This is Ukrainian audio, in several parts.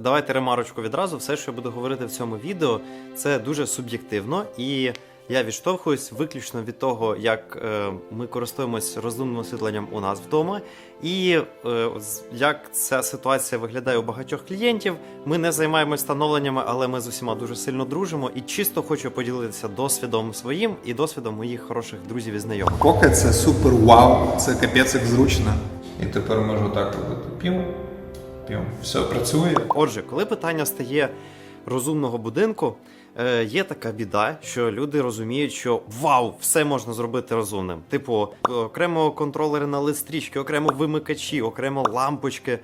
Давайте ремарочку відразу. Все, що я буду говорити в цьому відео, це дуже суб'єктивно, і я відштовхуюсь виключно від того, як е, ми користуємось розумним освітленням у нас вдома, і е, як ця ситуація виглядає у багатьох клієнтів. Ми не займаємось встановленнями, але ми з усіма дуже сильно дружимо. І чисто хочу поділитися досвідом своїм і досвідом моїх хороших друзів і знайомих. Поки це супер вау, це капець як зручно. І тепер можу так робити. Пім. Все працює. Отже, коли питання стає розумного будинку, е, є така біда, що люди розуміють, що вау, все можна зробити розумним. Типу, окремо контролери на листрічки, окремо вимикачі, окремо лампочки.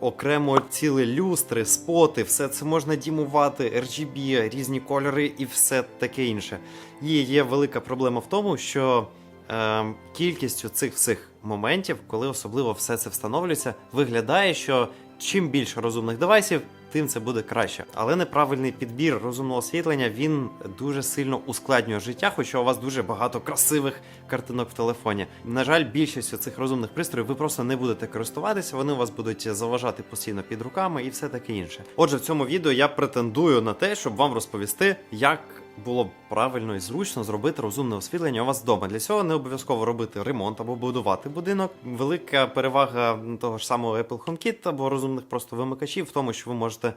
Окремо цілі люстри, споти, все це можна дімувати, RGB, різні кольори і все таке інше. І є велика проблема в тому, що е, кількістю цих всіх моментів, коли особливо все це встановлюється, виглядає, що чим більше розумних девайсів, тим це буде краще. Але неправильний підбір розумного освітлення він дуже сильно ускладнює життя, хоча у вас дуже багато красивих картинок в телефоні. На жаль, більшістю цих розумних пристроїв ви просто не будете користуватися, вони у вас будуть заважати постійно під руками і все таке інше. Отже, в цьому відео я претендую на те, щоб вам розповісти, як було б правильно і зручно зробити розумне освітлення у вас вдома. Для цього не обов'язково робити ремонт або будувати будинок. Велика перевага того ж самого Apple HomeKit або розумних просто вимикачів в тому, що ви можете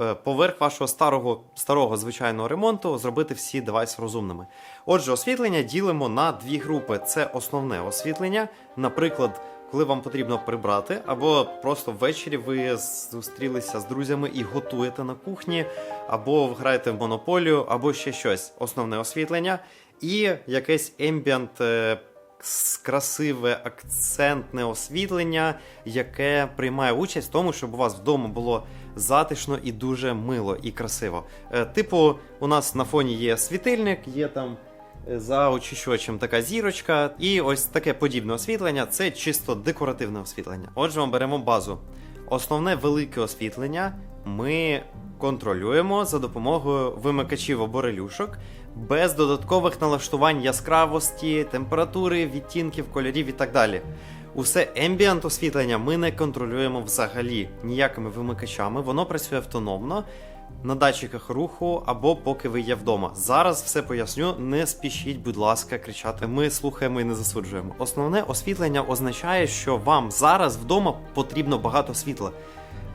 е, поверх вашого старого старого звичайного ремонту зробити всі девайси розумними. Отже, освітлення ділимо на дві групи: це основне освітлення, наприклад. Коли вам потрібно прибрати, або просто ввечері ви зустрілися з друзями і готуєте на кухні, або граєте в монополію, або ще щось. Основне освітлення, і якесь ембіант, е, красиве акцентне освітлення, яке приймає участь в тому, щоб у вас вдома було затишно і дуже мило і красиво. Е, Типу, у нас на фоні є світильник, є там за очищувачем така зірочка, і ось таке подібне освітлення це чисто декоративне освітлення. Отже, ми беремо базу. Основне велике освітлення ми контролюємо за допомогою вимикачів або релюшок без додаткових налаштувань яскравості, температури, відтінків, кольорів і так далі. Усе ембіант освітлення ми не контролюємо взагалі ніякими вимикачами, воно працює автономно на датчиках руху або поки ви є вдома. Зараз все поясню. Не спішіть, будь ласка, кричати. Ми слухаємо і не засуджуємо. Основне освітлення означає, що вам зараз вдома потрібно багато світла.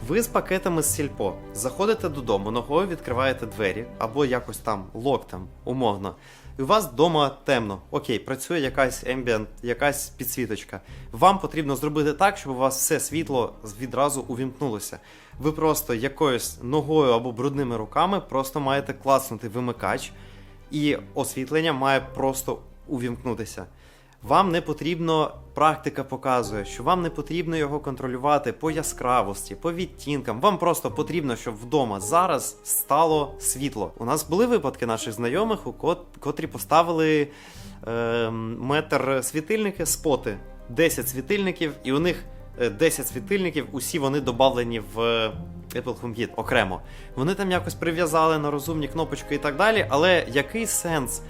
Ви з пакетами з сільпо заходите додому, ногою відкриваєте двері або якось там локтем, умовно. І у вас вдома темно. Окей, працює якась ембієнт, якась підсвіточка. Вам потрібно зробити так, щоб у вас все світло відразу увімкнулося. Ви просто якоюсь ногою або брудними руками просто маєте класнути вимикач, і освітлення має просто увімкнутися. Вам не потрібно, практика показує, що вам не потрібно його контролювати по яскравості, по відтінкам. Вам просто потрібно, щоб вдома зараз стало світло. У нас були випадки наших знайомих, у кот- котрі поставили е, метр світильники, споти, 10 світильників, і у них е, 10 світильників, усі вони добавлені в е, Apple HomeKit окремо. Вони там якось прив'язали на розумні кнопочки і так далі, але який сенс?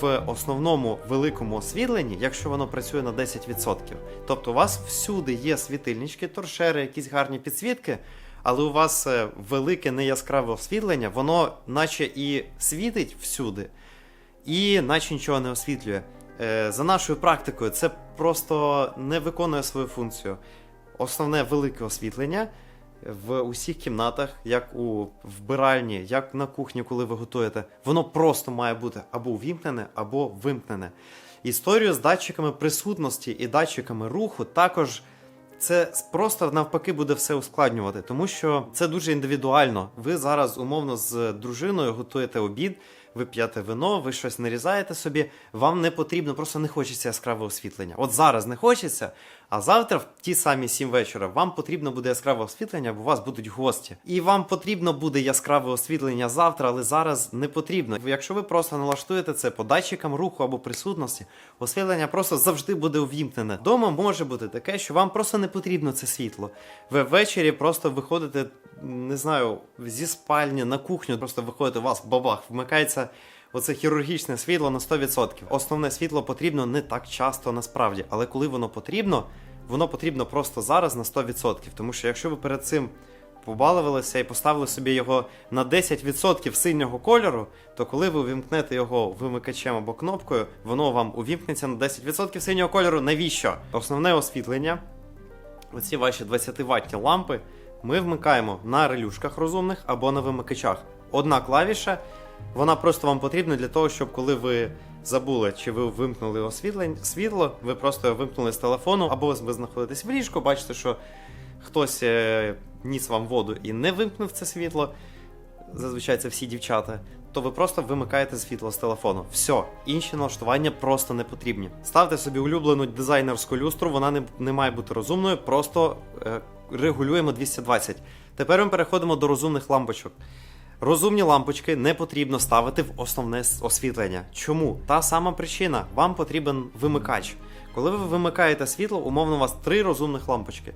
В основному великому освітленні, якщо воно працює на 10%. Тобто у вас всюди є світильнички, торшери, якісь гарні підсвітки, але у вас е, велике неяскраве освітлення, воно наче і світить всюди, і наче нічого не освітлює. Е, За нашою практикою, це просто не виконує свою функцію. Основне велике освітлення в усіх кімнатах, як у вбиральні, як на кухні, коли ви готуєте, воно просто має бути або увімкнене, або вимкнене. Історію з датчиками присутності і датчиками руху також це просто навпаки буде все ускладнювати, тому що це дуже індивідуально. Ви зараз умовно з дружиною готуєте обід, ви п'єте вино, ви щось нарізаєте собі. Вам не потрібно, просто не хочеться яскраве освітлення. От зараз не хочеться, а завтра, в ті самі 7 вечора, вам потрібно буде яскраве освітлення, бо у вас будуть гості. І вам потрібно буде яскраве освітлення завтра, але зараз не потрібно. Якщо ви просто налаштуєте це по датчикам руху або присутності, освітлення просто завжди буде увімкнене. Дома може бути таке, що вам просто не потрібно це світло. Ви ввечері просто виходите, не знаю, зі спальні на кухню, просто виходите, у вас бабах, вмикається. Оце хірургічне світло на 100%. Основне світло потрібно не так часто насправді, але коли воно потрібно, воно потрібно просто зараз на 100%. Тому що якщо ви перед цим побалувалися і поставили собі його на 10% синього кольору, то коли ви увімкнете його вимикачем або кнопкою, воно вам увімкнеться на 10% синього кольору. Навіщо? Основне освітлення, оці ваші 20 ваттні лампи, ми вмикаємо на релюшках розумних або на вимикачах. Одна клавіша, вона просто вам потрібна для того, щоб коли ви забули, чи ви вимкнули освітлень, світло, ви просто вимкнули з телефону, або ви знаходитесь в ліжку, бачите, що хтось е, ніс вам воду і не вимкнув це світло, зазвичай це всі дівчата, то ви просто вимикаєте світло з телефону. Все, інші налаштування просто не потрібні. Ставте собі улюблену дизайнерську люстру, вона не, не має бути розумною, просто е, регулюємо 220. Тепер ми переходимо до розумних лампочок. Розумні лампочки не потрібно ставити в основне освітлення. Чому? Та сама причина: вам потрібен вимикач. Коли ви вимикаєте світло, умовно у вас три розумних лампочки.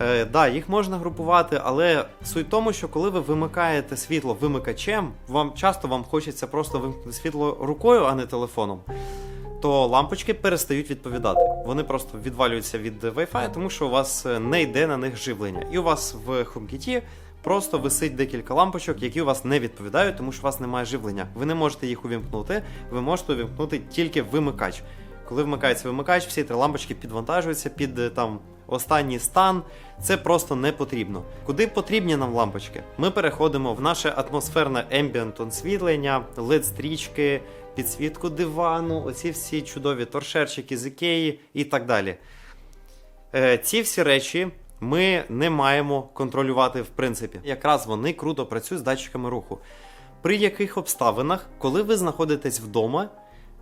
Е, да, їх можна групувати, але суть в тому, що коли ви вимикаєте світло вимикачем, вам часто вам хочеться просто вимкнути світло рукою, а не телефоном. То лампочки перестають відповідати. Вони просто відвалюються від Wi-Fi, тому що у вас е, не йде на них живлення. І у вас в HomeKit просто висить декілька лампочок, які у вас не відповідають, тому що у вас немає живлення. Ви не можете їх увімкнути, ви можете увімкнути тільки вимикач. Коли вмикається вимикач, всі три лампочки підвантажуються під е, там останній стан. Це просто не потрібно. Куди потрібні нам лампочки? Ми переходимо в наше атмосферне ембієнт освітлення, led стрічки, підсвітку дивану, оці всі чудові торшерчики з ікеї і так далі. Е, ці всі речі ми не маємо контролювати в принципі. Якраз вони круто працюють з датчиками руху. При яких обставинах, коли ви знаходитесь вдома,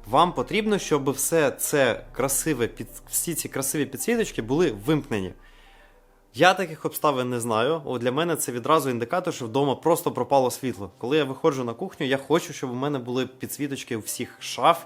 вам потрібно, щоб все це красиве під всі ці красиві підсвіточки були вимкнені. Я таких обставин не знаю. О, для мене це відразу індикатор, що вдома просто пропало світло. Коли я виходжу на кухню, я хочу, щоб у мене були підсвіточки у всіх шаф,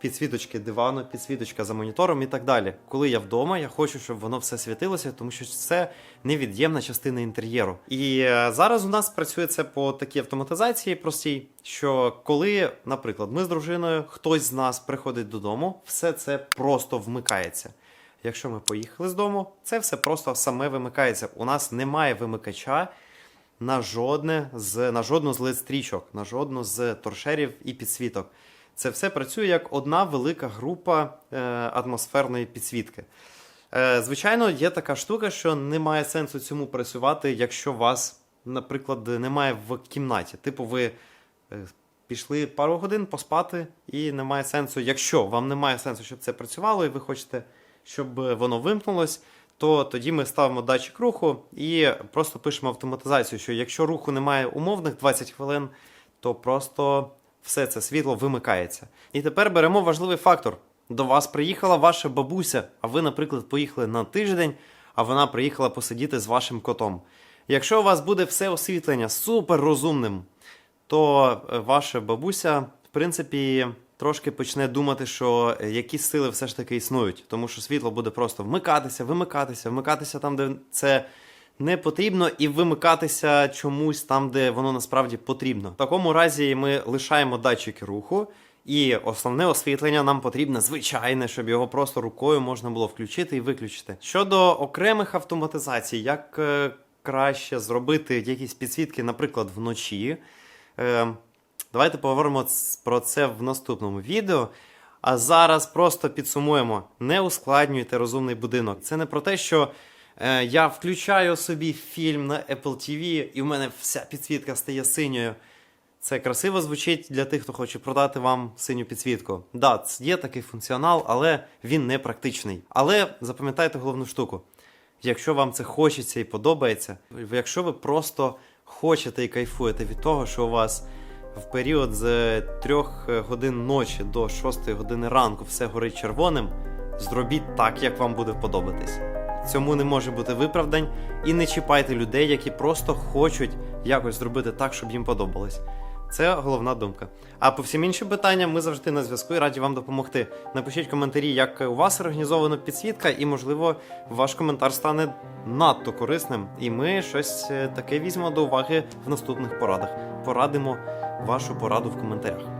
підсвіточки дивану, підсвіточка за монітором і так далі. Коли я вдома, я хочу, щоб воно все світилося, тому що це невід'ємна частина інтер'єру. І е, зараз у нас працює це по такій автоматизації простій, що коли, наприклад, ми з дружиною, хтось з нас приходить додому, все це просто вмикається. Якщо ми поїхали з дому, це все просто саме вимикається. У нас немає вимикача на жодне з на жодну з лид-стрічок, на жодну з торшерів і підсвіток. Це все працює як одна велика група е, атмосферної підсвітки. Е, звичайно, є така штука, що немає сенсу цьому працювати, якщо вас, наприклад, немає в кімнаті. Типу, ви е, пішли пару годин поспати, і немає сенсу, якщо вам немає сенсу, щоб це працювало, і ви хочете, щоб воно вимкнулось, то тоді ми ставимо датчик руху і просто пишемо автоматизацію, що якщо руху немає умовних 20 хвилин, то просто все це світло вимикається. І тепер беремо важливий фактор. До вас приїхала ваша бабуся, а ви, наприклад, поїхали на тиждень, а вона приїхала посидіти з вашим котом. Якщо у вас буде все освітлення супер розумним, то е, ваша бабуся, в принципі, трошки почне думати, що е, якісь сили все ж таки існують, тому що світло буде просто вмикатися, вимикатися, вмикатися там, де це не потрібно, і вимикатися чомусь там, де воно насправді потрібно. В такому разі ми лишаємо датчики руху. І основне освітлення нам потрібне звичайне, щоб його просто рукою можна було включити і виключити. Щодо окремих автоматизацій, як е, краще зробити якісь підсвітки, наприклад, вночі. Е, давайте поговоримо про це в наступному відео. А зараз просто підсумуємо: не ускладнюйте розумний будинок. Це не про те, що я включаю собі фільм на Apple TV, і в мене вся підсвітка стає синьою. Це красиво звучить для тих, хто хоче продати вам синю підсвітку. Да, є такий функціонал, але він не практичний. Але запам'ятайте головну штуку: якщо вам це хочеться і подобається, якщо ви просто хочете і кайфуєте від того, що у вас в період з 3 годин ночі до 6 години ранку все горить червоним, зробіть так, як вам буде подобатись. Цьому не може бути виправдань, і не чіпайте людей, які просто хочуть якось зробити так, щоб їм подобалось. Це головна думка. А по всім іншим питанням ми завжди на зв'язку і раді вам допомогти. Напишіть коментарі, як у вас організована підсвітка, і, можливо, ваш коментар стане надто корисним. І ми щось е, таке візьмемо до уваги в наступних порадах. Порадимо вашу пораду в коментарях.